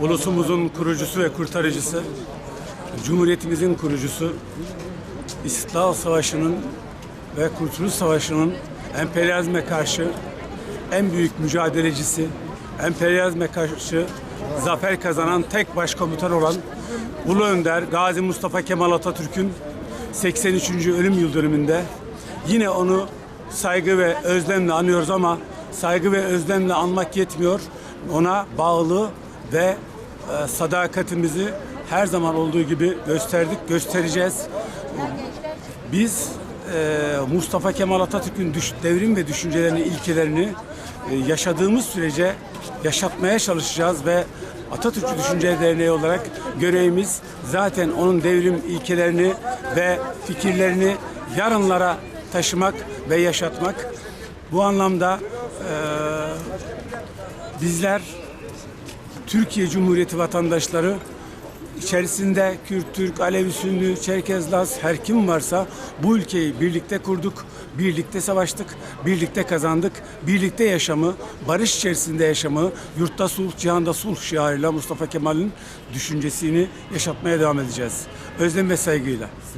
Ulusumuzun kurucusu ve kurtarıcısı, Cumhuriyetimizin kurucusu, İstiklal Savaşı'nın ve Kurtuluş Savaşı'nın emperyalizme karşı en büyük mücadelecisi, emperyalizme karşı zafer kazanan tek başkomutan olan Ulu Önder Gazi Mustafa Kemal Atatürk'ün 83. ölüm yıl dönümünde yine onu saygı ve özlemle anıyoruz ama saygı ve özlemle anmak yetmiyor. Ona bağlı ve e, sadakatimizi her zaman olduğu gibi gösterdik, göstereceğiz. Biz Mustafa Kemal Atatürk'ün devrim ve düşüncelerini, ilkelerini e, yaşadığımız sürece yaşatmaya çalışacağız ve Atatürkçü Düşünce Derneği olarak görevimiz zaten onun devrim ilkelerini ve fikirlerini yarınlara taşımak ve yaşatmak. Bu anlamda e, bizler Türkiye Cumhuriyeti vatandaşları içerisinde Kürt, Türk, Alevi, Sünni, Çerkez, Laz her kim varsa bu ülkeyi birlikte kurduk, birlikte savaştık, birlikte kazandık, birlikte yaşamı, barış içerisinde yaşamı, yurtta sulh, cihanda sulh şiarıyla Mustafa Kemal'in düşüncesini yaşatmaya devam edeceğiz. Özlem ve saygıyla.